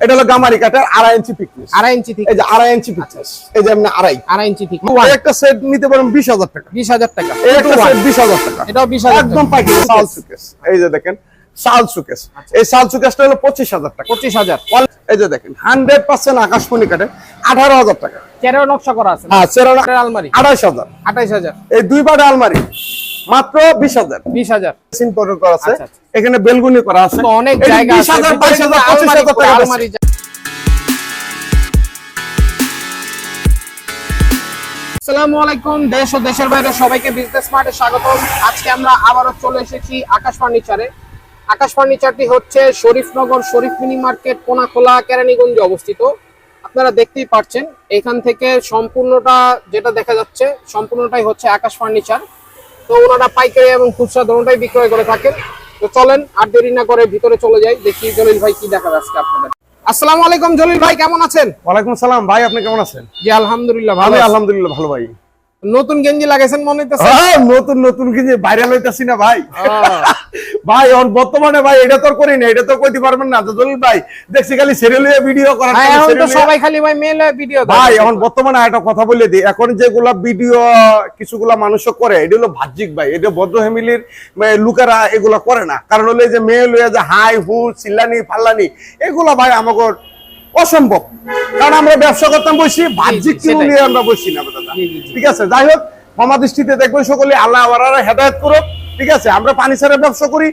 এটা হলো গামারি আড়াই ইঞ্চি আড়াই ইঞ্চি এই যে আড়াই ইঞ্চি এই যে আড়াই। আড়াই ইঞ্চি একটা সেট নিতে পারেন বিশ হাজার টাকা। বিশ হাজার টাকা। একটা সেট বিশ হাজার টাকা। এটাও বিশ হাজার একদম পাইকারি। সাল সুকেস এই যে দেখেন সাল সুকেস এই সাল সুকেসটা হলো পঁচিশ হাজার টাকা। পঁচিশ হাজার। এই যে দেখেন হান্ড্রেড পার্সেন্ট আকাশমণি কাটে আঠারো হাজার টাকা। তেরো নকশা করা আছে হ্যাঁ আলমারি। আঠাইশ হাজার। আঠাইশ হাজার। এই দুই পাটে আলমারি মাত্র সিম্পল করা আছে। আচ্ছা, আচ্ছা। এখানে বেলগুনি করা আছে। অনেক জায়গা আছে। 22,000, 25,000 টাকা আলমারি আসসালামু আলাইকুম দেশ ও দেশের বাইরে সবাইকে বিজনেস স্মার্টে স্বাগত আজকে আমরা আবারও চলে এসেছি আকাশ ফার্নিচারে। আকাশ ফার্নিচারটি হচ্ছে শরীফনগর শরীফ মিনি মার্কেট কোনাখোলা কেরানীগঞ্জে অবস্থিত। আপনারা দেখতেই পাচ্ছেন এখান থেকে সম্পূর্ণটা যেটা দেখা যাচ্ছে সম্পূর্ণটাই হচ্ছে আকাশ ফার্নিচার। তো ওনারা পাইকারি এবং খুচরা দোনোটাই বিক্রয় করে থাকেন। তো চলেন আর দেরি না করে ভিতরে চলে যাই দেখি জলিল ভাই কি দেখা যাচ্ছে আপনাদের। আসসালামু আলাইকুম জলিল ভাই কেমন আছেন? ওয়ালাইকুম সালাম ভাই আপনি কেমন আছেন? জি আলহামদুলিল্লাহ ভালো আলহামদুলিল্লাহ ভালো ভাই। নতুন গেঞ্জি লাগাইছেন মনে হইতেছে? হ্যাঁ, নতুন নতুন যে ভাইরাল হইতাছি না ভাই। ভাই এখন বর্তমানে ভাই এটা তো করি না এটা তো কইতে পারবেন না জলিল ভাই। দেখছি খালি সিরিয়াল ভিডিও হ্যাঁ, এখন তো সবাই খালি ভাই মেলে ভিডিও ভাই এখন বর্তমানে একটা কথা বলে দিই এখন যেগুলা ভিডিও কিছুগুলা মানুষ করে এটা হলো বাহ্যিক ভাই এটা ভদ্র ফ্যামিলির লোকেরা এগুলা করে না। কারণ হলো যে মেয়ে লইয়া যে হাই হু চিল্লানি ফাল্লানি এগুলা ভাই আমাকে অসম্ভব। কারণ আমরা ব্যবসা করতাম বসি বাহ্যিক কিনু নিয়ে আমরা বসি না দাদা। ঠিক আছে যাই হোক ক্ষমা দৃষ্টিতে দেখবেন সকলে আল্লাহ হেদায়ত করো ঠিক আছে আমরা পানি ছাড়া ব্যবসা করি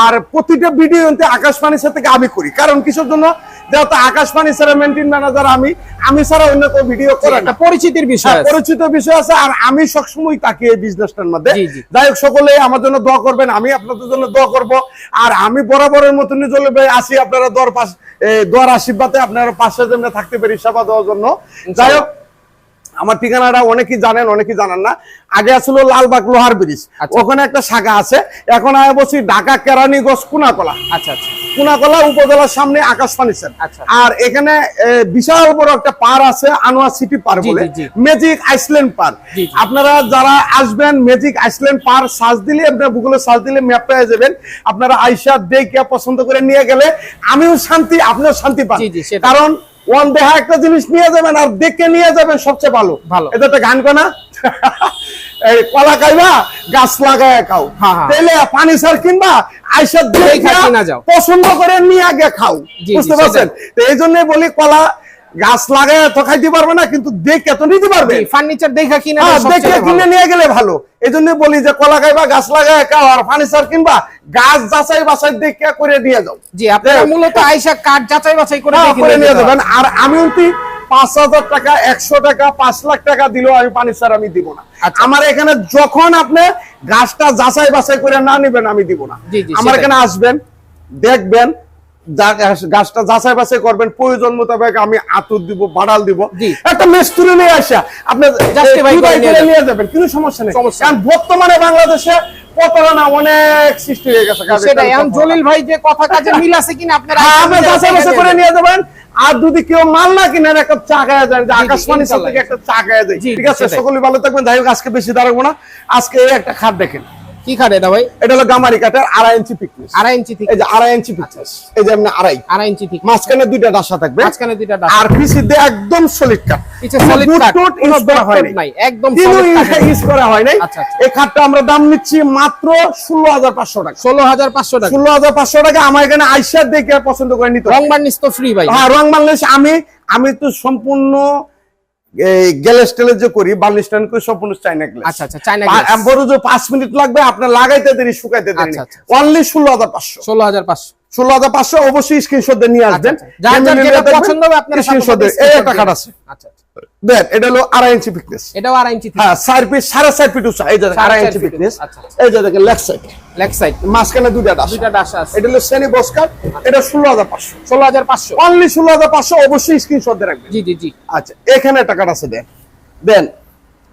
আর প্রতিটা ভিডিও আকাশ পানি থেকে আমি করি। কারণ কিসের জন্য? যেহেতু আকাশ পানি ছাড়া মেনটেন ম্যানেজার আমি আমি ছাড়া অন্য কেউ ভিডিও করে না। পরিচিতির বিষয় হ্যাঁ। পরিচিত বিষয় আছে আর আমি সবসময় তাকে এই বিজনেসটার মধ্যে। যাই হোক সকলে আমার জন্য দোয়া করবেন আমি আপনাদের জন্য দোয়া করব। আর আমি বরাবরের মতনই চলে ভাই আসি আপনারা দর পাশ এ, দোয়ার আশীর্বাদে আপনারা পাশে যেমন থাকতে পারি সেবা দেওয়ার জন্য। যাই হোক আমার ঠিকানাটা অনেকেই জানেন অনেকেই জানেন না আগে আসলো লালবাগ লোহার ব্রিজ আচ্ছা। ওখানে একটা শাখা আছে এখন আয় বসি ঢাকা কেরানীগঞ্জ কুনাকলা আচ্ছা আচ্ছা কুনাকলা উপজেলার সামনে আকাশ ফার্নিচার আচ্ছা। আর এখানে বিশাল বড় একটা পার আছে আনোয়ার সিটি পার জি, বলে। ম্যাজিক আইসল্যান্ড পার জি, জি। আপনারা যারা আসবেন ম্যাজিক আইসল্যান্ড পার সার্চ দিলে আপনার গুগলে সার্চ দিলে ম্যাপ পেয়ে যাবেন আপনারা আইসা দেখে পছন্দ করে নিয়ে গেলে আমিও শান্তি আপনিও শান্তি পান। কারণ ওয়ান দেহা একটা জিনিস নিয়ে যাবেন আর দেখে নিয়ে যাবেন সবচেয়ে ভালো ভালো। এটা একটা গান কনা এই কলা খাইবা গাছ লাগায় খাও তেলে। পানি সার কিনবা আইসা দেখা দেখা। পছন্দ করে নিয়ে আগে খাও বুঝতে পারছেন তো এই জন্য বলি কলা গাছ লাগায় তো খাইতে পারবে না কিন্তু দেখে তো নিতে পারবে। ফার্নিচার দেখা কিনা হ্যাঁ, দেখে কিনে নিয়ে গেলে ভালো। এই জন্য বলি যে কলা খাইবা গাছ লাগায় খাও আর ফার্নিচার কিনবা গাছ যাচাই বাছাই দেখে করে নিয়ে যাও। জি আপনারা মূলত আইসা কাঠ যাচাই বাছাই করে হ্যাঁ, করে নিয়ে যাবেন। আর আমি অন্তি পাঁচ হাজার টাকা একশো টাকা পাঁচ লাখ টাকা দিলেও আমি স্যার আমি দিব না। আচ্ছা। আমার এখানে যখন আপনি গাছটা যাচাই বাছাই করে না নিবেন আমি দিব না। আমার এখানে আসবেন দেখবেন গাছটা যাচাই বাছাই করবেন প্রয়োজন মোতাবেক আমি আতুর দিব বাড়াল দিব। একটা মিস্ত্রি নিয়ে আসা। আপনি Justify এ, করে নিয়ে যাবেন। নিয়ে যাবেন কোনো সমস্যা নেই। কারণ বর্তমানে বাংলাদেশে প্রতারণা অনেক সৃষ্টি হয়ে গেছে সেটাই। এখন জলিল ভাই যে কথা কাজে মিল আছে কিনা আপনারা হ্যাঁ, আপনি যাচাই বাছাই করে নিয়ে যাবেন। আর যদি কেউ মাল না কিনেন একটা চা খাওয়া যায় আকাশবাণী থেকে একটা চা খাওয়া যায় ঠিক আছে সকলে ভালো থাকবেন। যাই হোক আজকে বেশি দাঁড়াবো না। আজকে একটা খাট দেখেন। কি খাট এটা ভাই? এটা হলো গামারি কাঠের আড়াই ইঞ্চি পিকনিস আড়াই ইঞ্চি এই যে আড়াই ইঞ্চি এই যে এমনি আড়াই। আড়াই ইঞ্চি ঠিক মাঝখানে দুইটা ডাসা থাকবে। মাঝখানে দুইটা ডাস। আর একদম সলিড কাঠ। পিছে solid কাঠ, কোনো ইউজ করা dot হয় নাই, একদম solid ইউজ করা হয় নাই। আচ্ছা, আচ্ছা। এই খাটটা আমরা দাম নিচ্ছি মাত্র ষোলো হাজার পাঁচশো টাকা। ষোলো হাজার পাঁচশো টাকা। ষোলো হাজার পাঁচশো টাকা আমার এখানে আইসা দেখে পছন্দ করে নিতে রং বার্নিশ তো ফ্রি ভাই। হ্যাঁ রং বাংলাদেশ আমি। আমি তো সম্পূর্ণ গ্যালেস টেলে যে করি বার্নিশ টান করি সম্পূর্ণ চাইনা গ্লাস। আচ্ছা, আচ্ছা, China glass। বড় যে মিনিট লাগবে আপনার লাগাইতে দেরি শুকাইতে দেরি। অনলি ষোলো হাজার পাঁচশো। ষোলো হাজার পাঁচশো। ষোলো হাজার পাঁচশো অবশ্যই স্ক্রিনশট দিয়ে নিয়ে আসবেন। আচ্ছা, দেখবেন, পছন্দ হবে আপনারা এই একটা আছে। আচ্ছা। দেখ এটা হলো আড়াই ইঞ্চি ফিটনেস এটাও আড়াই ইঞ্চি হ্যাঁ চার পিস সাড়ে চার ফিট উঁচা এই যে আড়াই ইঞ্চি ফিটনেস এই যে দেখেন লেফট সাইড লেগ সাইড মাঝখানে দুইটা ডাস দুইটা ডাস আছে। এটা হলো শ্রেণি বস্কার এটা ষোলো হাজার পাঁচশো। ষোলো হাজার পাঁচশো। অনলি ষোলো হাজার পাঁচশো অবশ্যই স্ক্রিনশট দিয়ে রাখবেন। জি জি জি। আচ্ছা এখানে টাকাটা আছে দেন। দেন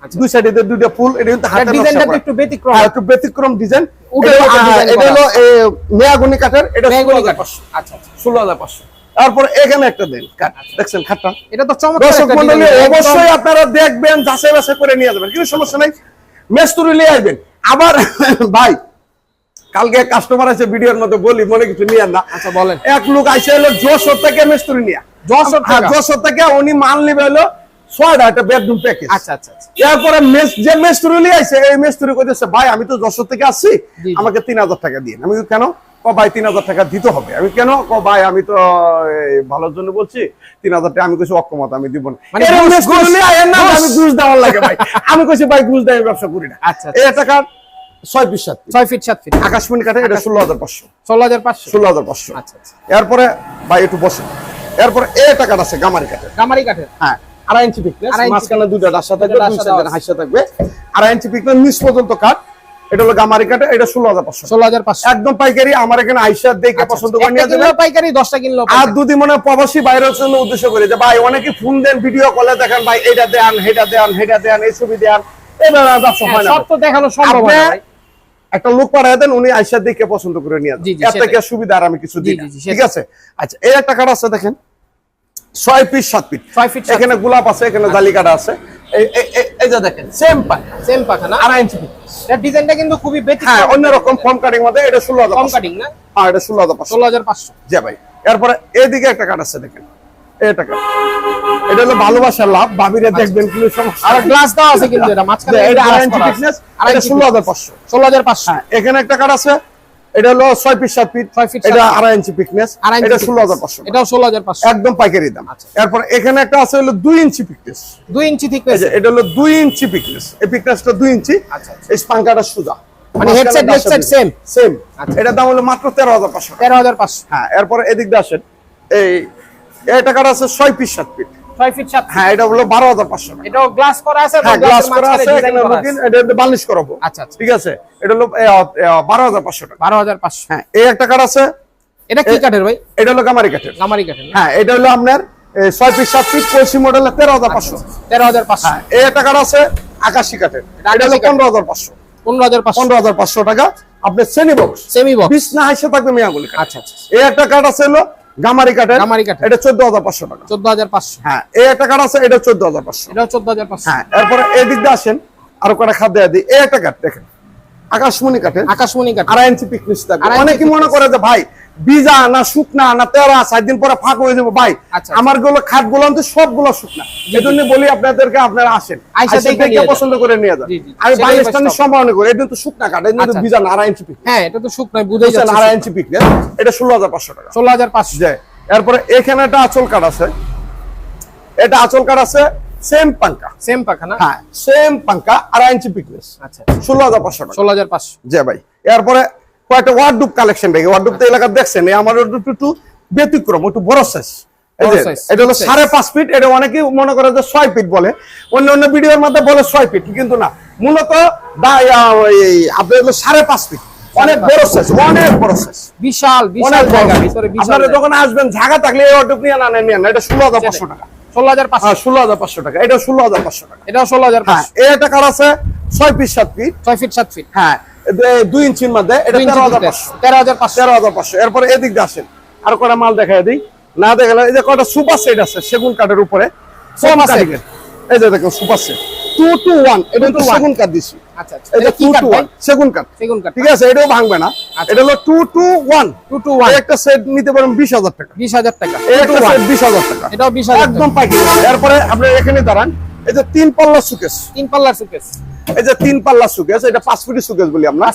আচ্ছা। দুই সাইডে দুইটা ফুল এটা কিন্তু হাতের ডিজাইনটা একটু ব্যতিক্রম। হ্যাঁ, একটু ব্যতিক্রম ডিজাইন এটা হলো- মেয়াগুনি কাঠের এটা হাজার কাঠ। আচ্ছা আচ্ছা। ষোলো হাজার পাঁচশো। তারপর এখানে একটা দেন দেখছেন খাটটা? এটা তো চমৎকার দর্শক মন্ডলী অবশ্যই আপনারা দেখবেন যাচাই বাছাই করে নিয়ে যাবেন কিন্তু সমস্যা নাই। মেস্তুরি নিয়ে আসবেন। আবার ভাই কালকে কাস্টমার আছে ভিডিওর মধ্যে বলি মনে কিছু নিয়ে না। আচ্ছা বলেন। এক লোক আইসা এলো যশোর থেকে মিস্ত্রি নিয়ে যশোর হ্যাঁ? যশোর থেকে উনি মাল নিবে হলো ছয়টা একটা বেডরুম প্যাকেজ আচ্ছা আচ্ছা আচ্ছা। এরপরে যে মেস্তুরি নিয়ে আইছে এই মেস্তুরি কইতেছে ভাই আমি তো যশোর থেকে আসছি। আমাকে তিন হাজার টাকা দিয়ে আমি কেন? ক ভাই তিন হাজার টাকা দিতে হবে। আমি কেন? ক ভাই আমি তো ভালোর জন্য বলছি তিন হাজার টাকা আমি কইছি অক্ষমতা আমি দিব না। মানে। আমি ঘুষ দেওয়ার লাগে ভাই। আমি কইছি ভাই ঘুষ দেয় ব্যবসা করি না। আচ্ছা, আচ্ছা। এই টাকা ছয় বিশ সাত ছয় ফিট সাত ফিট আকাশমণি কাঠে এটা ষোলো হাজার পাঁচশো। ষোলো হাজার পাঁচশো? ষোলো হাজার পাঁচশো। আচ্ছা আচ্ছা। এরপরে ভাই একটু বসে এরপরে এ টাকাটা আছে গামারি হ্যাঁ আড়াই ইঞ্চি ইঞ্চি মাঝখানে ডাসা থাকবে আড়াই ইঞ্চি নিচ পর্যন্ত কাঠ। এটা হলো গামারি কাঠে এটা ষোলো হাজার পাঁচশো। ষোলো হাজার পাঁচশো। একদম পাইকারি আমার এখানে আইসা দেখে পছন্দ করে নিয়ে একটা যাবে পাইকারি দশটা কিনলেও আর দুদিন মনে প্রবাসী বাইরের জন্য উদ্দেশ্য করে যে ভাই অনেকে ফোন দেন ভিডিও কলে দেখেন ভাই এটা দেন হেটা দেন হেটা দেন এই ছবি দেন। এবার ব্যবসা হয় না। সব তো দেখানো সম্ভব না একটা লোক পাঠায় দেন উনি আইসা দেখে পছন্দ করে নিয়ে জি, যান এর থেকে সুবিধা আর আমি কিছু দিই ঠিক আছে? আচ্ছা এই একটা কাঠ আছে দেখেন। ছয় পিস সাত ফিট এখানে গোলাপ আছে এখানে জালিকাটা আছে। এই- যে দেখেন সেম পাই সেম পাখা না? আড়াই ইঞ্চি পিস। ডিজাইনটা কিন্তু খুবই হ্যাঁ ব্যতিক্রম অন্যরকম ফর্ম কাটিং মধ্যে এটা ষোলো হাজার কম পাঁচশো। কাটিং না? হ্যাঁ এটা ষোলো হাজার পাঁচশো। ষোলো হাজার পাঁচশো। জি ভাই এরপরে এদিকে একটা কাঠ আছে দেখেন। এই টাকা এটা হলো ভালোবাসার লাভ ভাবিরে দেখবেন কি সমস্যা আর গ্লাস দেওয়া আছে কিন্তু এটা মাঝখানে এটা আড়াই ইঞ্চি thickness, আড়াই এটা ইঞ্চি ষোলো হাজার পাঁচশো। ষোলো হাজার পাঁচশো। হ্যাঁ এখানে একটা কাঠ আছে। এটা হলো সাত ফিট ছয় feet, এটা সাত feet। আড়াই ইঞ্চি পিকনেস এটা। ষোলো হাজার পাঁচশো এটাও ষোলো হাজার পাঁচশো। একদম পাইকারি দাম। আচ্ছা। এরপর এখানে একটা আছে হলো দুই ইঞ্চি পিকনেস দুই ইঞ্চি এই এটা হলো দুই ইঞ্চি পিকনেস এই পিকনেসটা দুই ইঞ্চি আচ্ছা, আচ্ছা। এই স্পাঙ্কাটা সোজা। মানে সেম দাম হলো মাত্র হ্যাঁ এরপর এদিক দিয়ে আসেন। এই টাকাটা আছে ছয় পিস সাত ফিট ছয় ফিট সাত হ্যাঁ এটা হলো বারো হাজার পাঁচশো টাকা। এটাও গ্লাস করা আছে হ্যাঁ গ্লাস করা আছে এখানে করা এটা বার্নিশ করাবো। আচ্ছা, আচ্ছা। ঠিক আছে? এটা হলো বারো হাজার পাঁচশো টাকা। বারো হাজার পাঁচশো। হ্যাঁ এই একটা কাঠ আছে। এটা কি কাঠের ভাই? এটা হলো গামারি কাঠের। গামারি কাঠের হ্যাঁ এটা হলো আপনার এ, ছয় পিস সাত পিস কলসি মডেলের তেরো হাজার পাঁচশো। তেরো হাজার পাঁচশো। হ্যাঁ এই একটা কাঠ আছে আকাশি কাঠের। এটা হলো আকাশি কাঠ। পনেরো হাজার পাঁচশো। পনেরো হাজার পাঁচশো। পনেরো হাজার পাঁচশো টাকা। আপনার শ্রেণি বক্স সেমি বক্স হাসে থাকবে মিয়াগুলি কাঠ। আচ্ছা আচ্ছা। এই একটা কাঠ আছে হলো গামারি কাঠের গামারি কাঠ এটা চোদ্দ হাজার পাঁচশো টাকা। চোদ্দ হাজার পাঁচশো। হ্যাঁ এই একটা কাঠ আছে এটা চোদ্দ হাজার পাঁচশো। এটাও চোদ্দ হাজার পাঁচশো। হ্যাঁ এরপর এই দিয়ে আসেন আরও কটা খাদ্য দিই। এই একটা কাঠ দেখেন। আকাশমণি কাঠের আকাশমণি কাঠ আড়াই ইঞ্চি পিকনিস থাকবে। অনেকে মনে করে যে ভাই বিজা না শুকনা না তেরা সাত দিন পরে ফাঁক হয়ে যাব। ভাই আচ্ছা, আমারগুলো খাটগুলো তো সবগুলো শুকনা। এই জন্য বলি আপনাদেরকে আপনারা আসেন। পছন্দ করে নিয়ে যান। আমি সেটাই বাইশ টানের হবে। সম্ভাবনা করি। এটা তো শুকনা এটা কিন্তু আচ্ছা। বিজা না আড়াই ইঞ্চি পিকনিস হ্যাঁ এটা তো শুকনো বুঝেই যাচ্ছে আড়াই ইঞ্চি পিকনিস এটা ষোলো হাজার পাঁচশো টাকা। ষোলো হাজার পাঁচশো। এরপরে এখানে একটা আচল কাঠ আছে। এটা আচল কাঠ আছে সেম পাঙ্কা সেম পাখা না? হ্যাঁ সেম পাঙ্কা আড়াই ইঞ্চি পিকনেস আচ্ছা ষোলো হাজার পাঁচশো টাকা। ষোলো হাজার পাঁচশো। যে ভাই এরপরে কয়েকটা ওয়ার্ডুপ কালেকশন দেখি ওয়ার্ডুপ তো এলাকা দেখছেন এই আমার ওয়ার্ডুপ একটু ব্যতিক্রম একটু বড় সাইজ এটা হলো সাড়ে পাঁচ ফিট এটা অনেকেই মনে করে যে ছয় ফিট বলে। অন্য অন্য ভিডিওর মধ্যে বলে ছয় ফিট কিন্তু না। মূলত আপনার হলো সাড়ে পাঁচ ফিট অনেক বড় সাইজ অনেক বড় সাইজ বিশাল বিশাল জায়গা ভিতরে বিশাল আপনারা যখন আসবেন ঝাগা থাকলে এই ওয়ার্ডুপ নিয়ে না নেন এটা ষোলো হাজার পাঁচশো টাকা। ষোলো হাজার পাঁচশো। হ্যাঁ ষোলো হাজার পাঁচশো টাকা। এটা ষোলো হাজার পাঁচশো টাকা। এটাও ষোলো হাজার হ্যাঁ আছে? ছয় ফিট সাত ফিট। ছয় ফিট সাত ফিট। হ্যাঁ দুই ইঞ্চির মধ্যে। এটা তেরো হাজার পাঁচশো। তেরো হাজার পাঁচশো। তেরো হাজার পাঁচশো। এরপরে এদিক দিয়ে আসেন। আর কটা মাল দেখাই দিই? না দেখালে এই যে কটা সুপার সেট আছে সেগুন কাঠের উপরে। কম। এই যে দেখো super set. Two two one এটা তো সেগুন কাঠ দিছি। এই যে এটা টু টু ওয়ান সেগুন কাঠ সেগুন কাঠ ঠিক আছে এটাও ভাঙবে না। এটা হলো two two one two two one একটা সেট নিতে পারেন বিশ হাজার টাকা। বিশ হাজার টাকা। এই Two একটা to one। সেট বিশ হাজার টাকা। এটাও বিশ হাজার একদম পাইকারি। এরপরে আপনি এখানে দাঁড়ান। এই যে তিন পাল্লা সুকেস তিন পাল্লার সুকেস এই যে তিন পাল্লা সুকেস এটা পাঁচ ফিটি সুকেস বলি আমরা।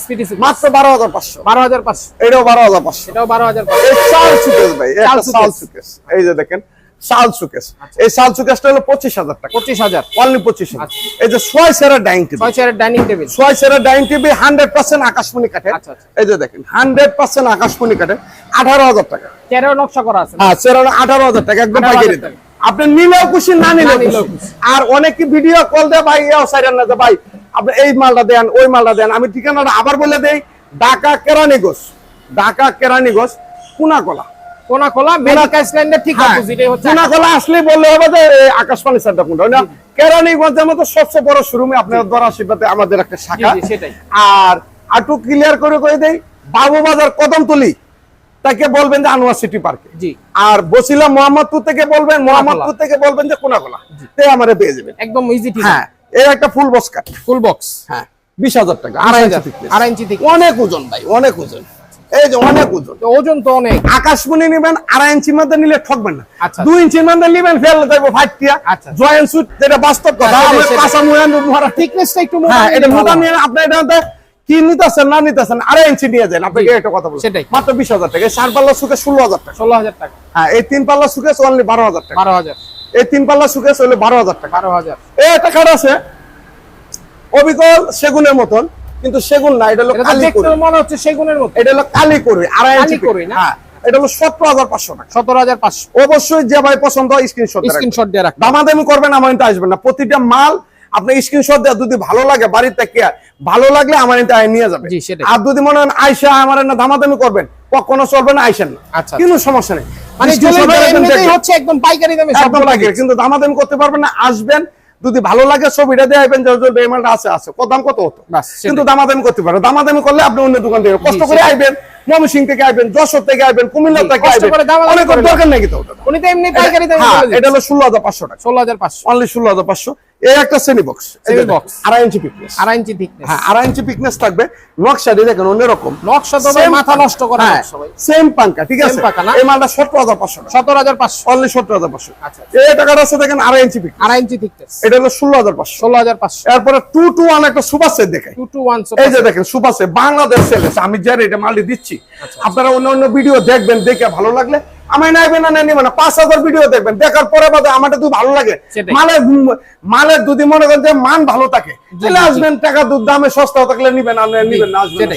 মাত্র বারো হাজার পাঁচশো। বারো হাজার পাঁচশো। এটাও বারো হাজার পাঁচশো। এটাও বারো হাজার পাঁচশো। এই সুকেস ভাই suitcase। সুকেস এই যে দেখেন শাল সুকেস। এই শাল সুকেসটা হলো পঁচিশ হাজার টাকা। পঁচিশ হাজার। অনলি পঁচিশ হাজার। আচ্ছা। এই যে ছয় সেরা ডাইনিং টেবিল। ছয় চেয়ারের ডাইনিং টেবিল। ছয় সেরা ডাইনিং টেবিল হান্ড্রেড পার্সেন্ট আকাশমণি কাঠে আচ্ছা, আচ্ছা। এই যে দেখেন হান্ড্রেড পার্সেন্ট আকাশমণি কাঠে আঠারো হাজার টাকা। চেয়ারেও নকশা করা আছে। হ্যাঁ সেরা আঠারো হাজার টাকা একদম পাইকারি। দাম। আপনি নিলেও খুশি না নিলেও খুশি। আর অনেকে ভিডিও কল দেয় ভাই এও সাইডেন না যে ভাই আপনি এই মালটা দেন ওই মালটা দেন। আমি ঠিকানাটা আবার বলে দেই ঢাকা কেরানীগঞ্জ। ঢাকা কেরানীগঞ্জ কুনাকলা ঠিক হ্যাঁ, অপোজিটে হচ্ছে কুনাকলা আসলে বললে হবে যে এই আকাশবাণী সেন্টার কোনটা না? কেরানীগঞ্জের মতো সবচেয়ে বড় শোরুমে আপনার দরা আমাদের একটা শাখা। জি, জি, সেটাই। আর আটু ক্লিয়ার করে করে দেই বাবু বাজার কদমতলি তাকে বলবেন যে আনোয়ার সিটি পার্কে জি। আর বসিলা মোহাম্মদপুর থেকে বলবেন মোহাম্মদপুর থেকে বলবেন যে কোনাকলা। তে আমারে পেয়ে যাবেন। একদম ইজি হ্যাঁ এই একটা full box cut full box হ্যাঁ বিশ হাজার টাকা আড়াই ইঞ্চি ইঞ্চি অনেক ওজন ভাই অনেক ওজন। এই যে অনেক ওজন। ওজন তো অনেক। আকাশমণি নেবেন আড়াই ইঞ্চির মধ্যে নিলে ঠকবেন না। আচ্ছা। দুই ইঞ্চির মধ্যে নিবেন ফেলে দেবো ফাইটিয়া আচ্ছা। জয়েন্ট সুট যেটা বাস্তব কথা। সেটাই, কাঁচা মুয়ান মহারা থিকনেসটা একটু হ্যাঁ এটা মোটা নিয়ে আপনি এটা কি নিতেছেন না নিতেছেন আড়াই ইঞ্চি নিয়ে যান আপনাকে একটা কথা বলছি সেটাই। মাত্র বিশ হাজার টাকা। চার পাল্লা সুখে ষোলো হাজার টাকা। ষোলো হাজার টাকা। হ্যাঁ এই তিন পাল্লা সুখে অনলি বারো হাজার টাকা। বারো হাজার। এই তিন পাল্লা সুখে হলে বারো হাজার টাকা। বারো হাজার। এই একটা কাঠ আছে অবিকল সেগুনের মতন। কিন্তু সেগুন না এটা হলো কালি করে মনে হচ্ছে সেগুনের মতো। এটা হলো কালি করবে আড়াই ইঞ্চি না? হ্যাঁ এটা হলো সতেরো হাজার পাঁচশো টাকা। সতেরো হাজার পাঁচশো। অবশ্যই যে ভাই পছন্দ হয় স্ক্রিনশট স্ক্রিনশট দিয়ে রাখবেন। দামাদামি করবেন আমার কিন্তু আসবেন না। প্রতিটা মাল আপনি স্ক্রিনশট দেওয়া যদি ভালো লাগে বাড়িতে ভালো লাগলে আমার আয় নিয়ে যাবে। আর যদি মনে হয় আয়সা আমার না দামাদামি করবেন কখনো চলবে না আইসেন না। আচ্ছা, কোনো সমস্যা নেই। মানে। হচ্ছে একদম পাইকারি দামে কিন্তু দামাদামি করতে পারবেন না আসবেন। যদি ভালো লাগে ছবিটা দিয়ে আইবেন বেমানটা আছে আছে। কত দাম কত হতো। কিন্তু দামাদামি করতে পারো। দামাদামি করলে আপনি অন্য দোকান থেকে কষ্ট করে। আইবেন ময়মনসিং থেকে আইবেন যশোর থেকে আইবেন কুমিল্লা থেকে আইবেন। অনেক করে দরকার উনি তো এমনি পাইকারি দামে হ্যাঁ, এটা হলো ষোলো হাজার পাঁচশো টাকা। ষোলো হাজার পাঁচশো। অনলি ষোলো হাজার পাঁচশো। এই একটা শ্রেণি বক্স Semi box। আড়াই ইঞ্চি পিকনেস আড়াই ইঞ্চি হ্যাঁ আড়াই ইঞ্চি পিকনেস থাকবে। দেখেন অন্যরকম। নকশা তো মাথা নষ্ট করে হ্যাঁ সেম পাঙ্কা ঠিক আছে? এই মালটা সতেরো হাজার পাঁচশো সতেরো হাজার পাঁচশো। অনলি সতেরো হাজার পাঁচশো। আচ্ছা এই টাকাটা আছে দেখেন আড়াই ইঞ্চি পিকনেস আড়াই ইঞ্চি এটা হলো ষোলো হাজার পাঁচশো। ষোলো হাজার পাঁচশো। এরপরে টু টু ওয়ান একটা super set two two one এই যে দেখেন সুপার সেট বাংলাদেশ সেলেস আমি যে রেটে মালটি দিচ্ছি আচ্ছা। আপনারা অন্য অন্য ভিডিও দেখবেন দেখে ভালো লাগলে আমি নাইবেন না পাঁচ হাজার ভিডিও দেখবেন দেখার পরে বাদে যদি ভালো লাগে। মালের মালের মনে করেন যে মান ভালো থাকে। তাহলে। আসবেন টাকা দুধ দামে সস্তা থাকলে নিবেন আর নিবেন না আসবেন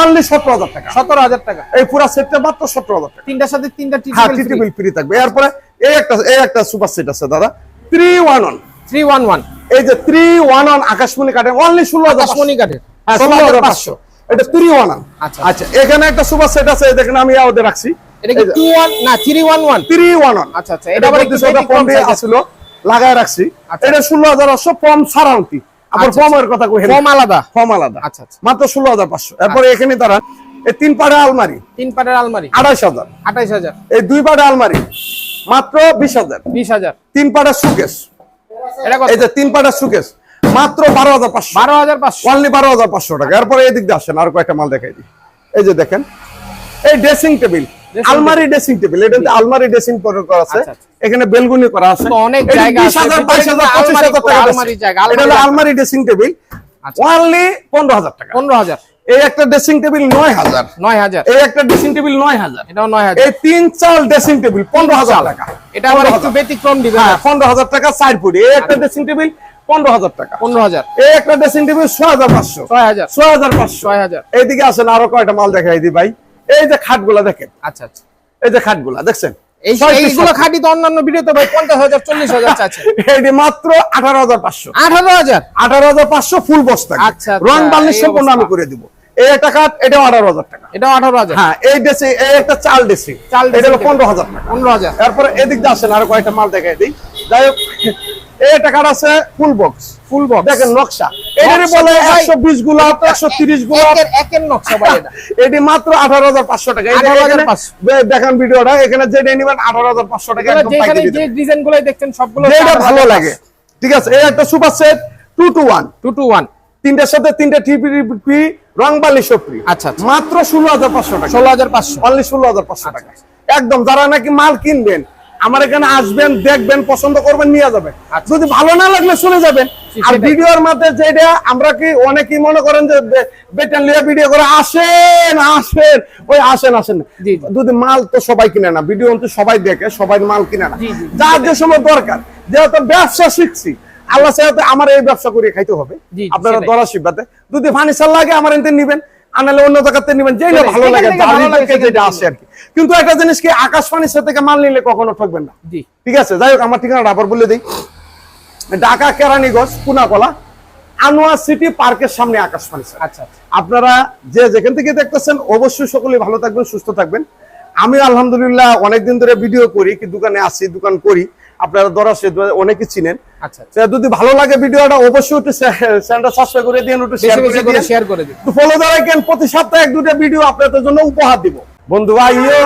অনলি সতেরো হাজার টাকা। সতেরো হাজার টাকা। এই পুরো সেটটা মাত্র সতেরো হাজার টাকা। তিনটার সাথে তিনটা হ্যাঁ টিটি টিটি বিল ফ্রি থাকবে। এরপরে এই একটা এই একটা সুপার সেট আছে দাদা। Three one one three one one এই যে থ্রি ওয়ান ওয়ান আকাশমণি কাটেন অনলি ষোলো হাজার আকাশমণি কাঠের। হ্যাঁ, ষোলো হাজার পাঁচশো। এটা থ্রি ওয়ান আচ্ছা। আচ্ছা। এখানে একটা সুপার সেট আছে দেখেন আমি ওদের রাখছি। এটা কি না আচ্ছা আচ্ছা এটা আবার লাগায় রাখছি। আচ্ছা। এটা ষোলো হাজার সারাউন্টি আবার ফর্মের কথা কই ফর্ম আলাদা? ফর্ম আলাদা। আচ্ছা, আচ্ছা। মাত্র ষোলো হাজার পাঁচশো। এরপরে এখানে দাঁড়ান এই তিন পাড়া আলমারি। তিন আলমারি। আড়াইশ হাজার। আঠাইশ হাজার। এই দুই পাড়া আলমারি মাত্র বিশ হাজার। বিশ হাজার। তিন পাড়া সুকেশ এটা কত? এই যে তিন পাড়া সুকেশ মাত্র বারো হাজার পাঁচশো। বারো হাজার পাঁচশো। অনলি বারো হাজার পাঁচশো টাকা। এরপরে এদিক দিয়ে আসেন আর কয়েকটা মাল দেখাই দিই। এই যে দেখেন এই ড্রেসিং টেবিল আলমারি ড্রেসিং টেবিল এটা আলমারি ড্রেসিং করে করা আছে। আচ্ছা, আচ্ছা। এখানে বেলগুনি করা আছে। অনেক জায়গা আছে, 22,000, ভিতরে 25,000 টাকা আলমারি জায়গা, এটা হলো আলমারি ড্রেসিং টেবিল। অনলি পনেরো হাজার টাকা। পনেরো হাজার। এই একটা ড্রেসিং টেবিল নয় হাজার। নয় হাজার। এই একটা ড্রেসিং টেবিল নয় হাজার। এটাও নয় হাজার। এই তিন চাল ড্রেসিং টেবিল পনেরো হাজার টাকা। এটা আবার 15,000 একটু ব্যতিক্রম দিবে হ্যাঁ পনেরো হাজার টাকা সাইড ফুট। এই একটা ড্রেসিং টেবিল পনেরো হাজার টাকা। পনেরো হাজার। এই একটা ড্রেসিং টেবিল ছয় হাজার পাঁচশো। ছয় হাজার। ছয় হাজার পাঁচশো। ছয় হাজার। এইদিকে আসেন আরও কয়টা মাল দেখাই দিই ভাই। এই যে খাটগুলা দেখেন। আচ্ছা আচ্ছা। এই যে খাটগুলা দেখছেন? এই এইগুলো খাট। খাটি তো অন্যান্য ভিডিওতে ভাই পঞ্চাশ হাজার চল্লিশ হাজার চাচ্ছে। এইটি মাত্র আঠারো হাজার পাঁচশো। আঠারো হাজার? আঠারো হাজার পাঁচশো ফুল বস্তা। আচ্ছা, আচ্ছা, রং বার্নিশ সম্পূর্ণ আমি করে দিব। এই একটা খাট এটাও আঠারো হাজার টাকা। এটাও আঠারো হাজার। হ্যাঁ এই ডেসি এই একটা চাল ডেসি চাল হলো পনেরো হাজার টাকা। পনেরো হাজার। তারপরে এদিক দিয়ে আসেন আরও কয়েকটা মাল দেখাই দিই। যাই হোক একটা কাঠ আছে ফুল বক্স ফুল বক্স দেখেন নকশা। এটারে বলে নকশা তো ভাই- একশো বিশ গোলাপ একশো তিরিশ গোলাপ। একের নকশা ভাই এটা। এটি মাত্র আঠারো হাজার পাঁচশো টাকা। এই যে 18,500 দেখেন ভিডিওটা। এখানে যেটা নিবেন আঠারো হাজার পাঁচশো টাকা এগুলো একদম যেখানে যে দিবেন। ডিজাইনগুলো দেখছেন সবগুলো যেটা ভালো লাগে। ঠিক আছে এই একটা super set two two one two two one তিনটার সাথে তিনটা টিপি রং বালি সপ্রি আচ্ছা, আচ্ছা। মাত্র ষোলো হাজার পাঁচশো টাকা। ষোলো হাজার পাঁচশো। অনলি ষোলো হাজার পাঁচশো টাকা। একদম যারা নাকি মাল কিনবেন আমার এখানে আসবেন দেখবেন পছন্দ করবেন নিয়ে যাবেন। আচ্ছা। যদি ভালো না লাগলে চলে যাবেন। আর ভিডিওর মধ্যে যেটা আমরা কি অনেকেই মনে করেন যে বে- বেতন লিয়ে ভিডিও করে আসেন আসেন। ওই আসেন আসেন। যদি মাল তো সবাই কিনে না ভিডিও তো সবাই দেখে সবাই মাল কিনে না। যার যে সময় দরকার যেহেতু ব্যবসা শিখছি আল্লাহ সাথে আমার এই ব্যবসা করে খাইতে হবে। আপনারা সেটাই। দরা শিবাতে যদি ফার্নিচার লাগে আমার এনতে নিবেন। আনালে অন্য জায়গাতে নিবেন ভালো লাগে যেটা আসে আর কি। কিন্তু একটা জিনিস কি আকাশ ফার্নিচার থেকে মাল নিলে কখনো ঠকবেন না। ঠিক আছে যাই হোক আমার ঠিকানাটা আবার বলে দিই। ঢাকা কেরানীগঞ্জ পুনাকলা আনোয়ার সিটি পার্কের সামনে আকাশ ফার্নিচার আচ্ছা আচ্ছা। আপনারা যে যেখান থেকে দেখতেছেন অবশ্যই সকলে ভালো থাকবেন সুস্থ থাকবেন। আমি আলহামদুলিল্লাহ অনেকদিন ধরে ভিডিও করি কি দোকানে আসি দোকান করি। আপনারা ধরা সে অনেকে চিনেন। আচ্ছা আচ্ছা। যদি ভালো লাগে ভিডিওটা অবশ্যই একটু চ্যানেলটা সাবস্ক্রাইব করে দিন একটু শেয়ার করে দিন শেয়ার করে দিন। ফলো দ্বারা কেন প্রতি সপ্তাহে এক দুটো ভিডিও আপনাদের জন্য উপহার দিব। বন্ধু আইও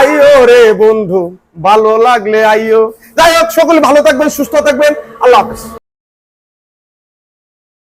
আইও রে বন্ধু ভালো লাগলে আইও। যাই হোক সকলে ভালো থাকবেন সুস্থ থাকবেন। আল্লাহ হাফেজ।